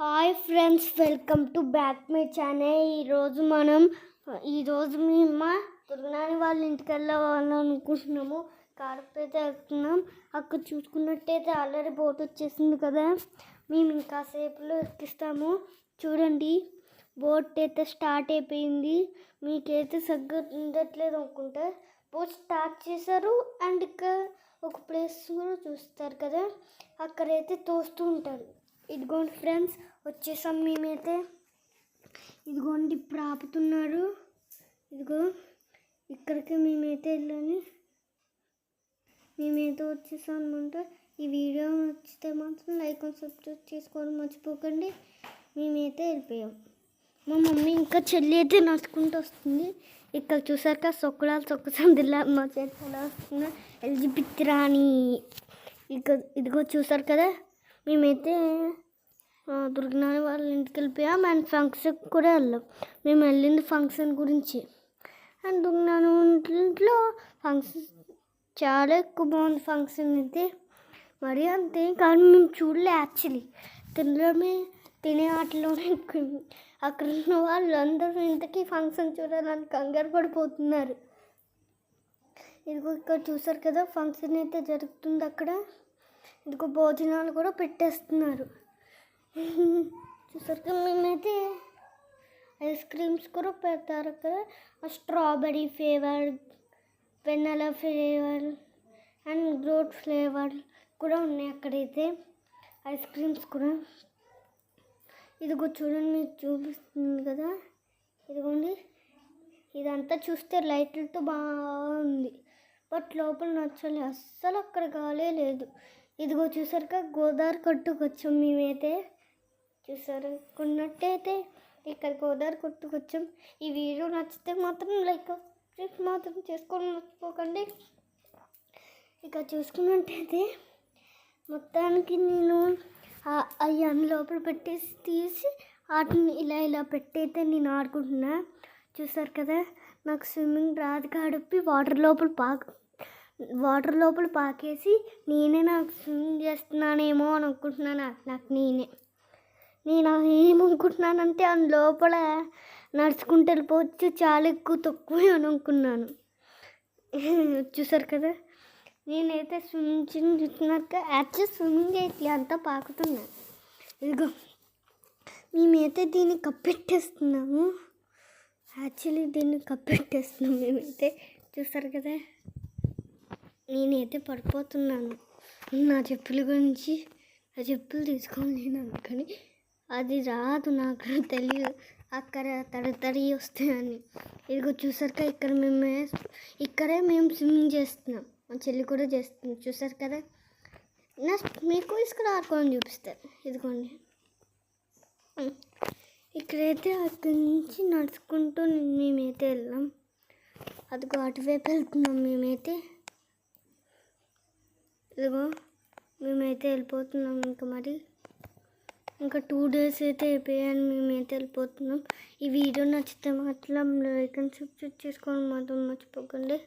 Hi friends welcome to back me channel ఈరోజు మనం ఈరోజు మేము దుర్గనాని వాళ్ళ ఇంటికి వెళ్ళాలనుకుంటున్నాము కాకపోతే వెళ్తున్నాం అక్కడ చూసుకున్నట్టయితే ఆల్రెడీ బోట్ వచ్చేసింది కదా. మేము ఇంకా సేపులో ఎక్కిస్తాము. చూడండి బోట్ అయితే స్టార్ట్ అయిపోయింది. మీకైతే సగ్గు ఉండట్లేదు అనుకుంటే. బోట్ స్టార్ట్ చేశారు అండ్ ఇక్కడ ఒక ప్లేస్ కూడా చూస్తారు కదా. అక్కడైతే తోస్తూ ఉంటారు. ఇదిగోండి ఫ్రెండ్స్ వచ్చేసాం మేమైతే. ఇదిగోండి ఇప్పుడు ఆపుతున్నారు. ఇదిగో ఇక్కడికి మేమైతే వెళ్ళాలి. మేమైతే వచ్చేసాం అనమాట ఈ వీడియో నచ్చితే మాత్రం లైక్ అండ్ సబ్స్క్రైబ్ చేసుకోవడం మర్చిపోకండి. మేమైతే వెళ్ళిపోయాం. మా మమ్మీ ఇంకా చెల్లి అయితే నడుచుకుంటూ వస్తుంది. ఇక్కడ చూసాక సొక్కులాలు సొక్కసందిలా మా చెల్లి ఎలా వస్తుందో ఎల్జిబిత్ రాణి. ఇక ఇదిగో చూసారు కదా మేమైతే ఆ, వాళ్ళ ఇంటికి వెళ్ళిపోయాం. అండ్ ఫంక్షన్కి కూడా వెళ్ళాం. మేము వెళ్ళింది ఫంక్షన్ గురించి. అండ్ దుర్గనాని ఇంట్లో ఫంక్షన్ చాలా ఎక్కువ బాగుంది ఫంక్షన్ అయితే. మరి అంతే. కానీ మేము చూడలే యాక్చువల్లీ. తినడమే తినే ఆటలోనే అక్కడ ఉన్న వాళ్ళందరూ ఇంతకీ ఫంక్షన్ చూడాలని కంగారు పడిపోతున్నారు. ఇదిగో ఇక్కడ చూసారు కదా ఫంక్షన్ అయితే జరుగుతుంది అక్కడ. ఇదిగో భోజనాలు కూడా పెట్టేస్తున్నారు. చూసరికి మేమైతే ఐస్ క్రీమ్స్ కూడా పెడతారు కదా strawberry flavour vanilla flavour and గ్రోట్ flavour కూడా ఉన్నాయి అక్కడైతే. ఐస్ క్రీమ్స్ కూడా. ఇదిగో చూడండి మీకు చూపిస్తుంది కదా. ఇదిగోండి. ఇదంతా చూస్తే లైట్లతో బాగుంది. బట్ లోపల నచ్చలే. అస్సలు అక్కడ గాలే లేదు. ఇదిగో చూసారుగా గోదావరి కొట్టుకొచ్చాం మేమైతే. చూసారు కొన్నట్టయితే ఇక్కడ గోదావరి కొట్టుకొచ్చాం ఈ వీడియో నచ్చితే మాత్రం లైక్ సబ్స్క్రైబ్ మాత్రం చేసుకొని మర్చిపోకండి. ఇక చూసుకున్నట్టయితే మొత్తానికి నేను అవి అన్ని లోపల పెట్టేసి తీసి వాటిని ఇలా ఇలా పెట్టయితే నేను ఆడుకుంటున్నా. చూసారు కదా నాకు స్విమ్మింగ్ రాదు కాబట్టి వాటర్ లోపల పాక వాటర్ లోపల పాకేసి నేనే నాకు స్విమ్ చేస్తున్నానేమో అని అనుకుంటున్నాను. నాకు నేనే. నేను ఏమనుకుంటున్నానంటే అని లోపల నడుచుకుంటూ వెళ్ళిపోవచ్చు. చాలా ఎక్కువ తక్కువ అని అనుకున్నాను. చూసారు కదా? నేనైతే స్విమ్మింగ్ చూస్తున్నాక యాక్చువల్ స్విమ్మింగ్ అయితే అంతా పాకుతున్నా. ఇదిగో మేమైతే దీన్ని కప్పెట్టేస్తున్నాము. యాక్చువల్లీ దీన్ని కప్పెట్టేస్తున్నాం మేమైతే. చూసారు కదా? నేనైతే పడిపోతున్నాను. నా చెప్పుల గురించి ఆ చెప్పులు తీసుకోలేను కానీ అది రాదు నాకు తెలియదు అక్కడ తడి తడి వస్తాయని. ఇదిగో చూసారుగా ఇక్కడ మేము ఇక్కడే మేము స్విమ్మింగ్ చేస్తున్నాం. మా చెల్లి కూడా చేస్తుంది. చూసారు కదా? నా మీకు ఇక్కడ ఆడుకోని చూపిస్తారు. ఇదిగోండి. ఇక్కడైతే అక్కడి నుంచి నడుచుకుంటూ మేమైతే వెళ్ళాం. అదిగో అటువైపు వెళ్తున్నాం మేమైతే. ఇదిగో మేమైతే వెళ్ళిపోతున్నాం ఇంకా మరి. ఇంకా టూ డేస్ అయితే అయిపోయాను మేమైతే వెళ్ళిపోతున్నాం. ఈ వీడియో నచ్చితే మాత్రం లైక్ అండ్ సబ్స్క్రైబ్ చేసుకోవడం మాత్రం మర్చిపోకండి.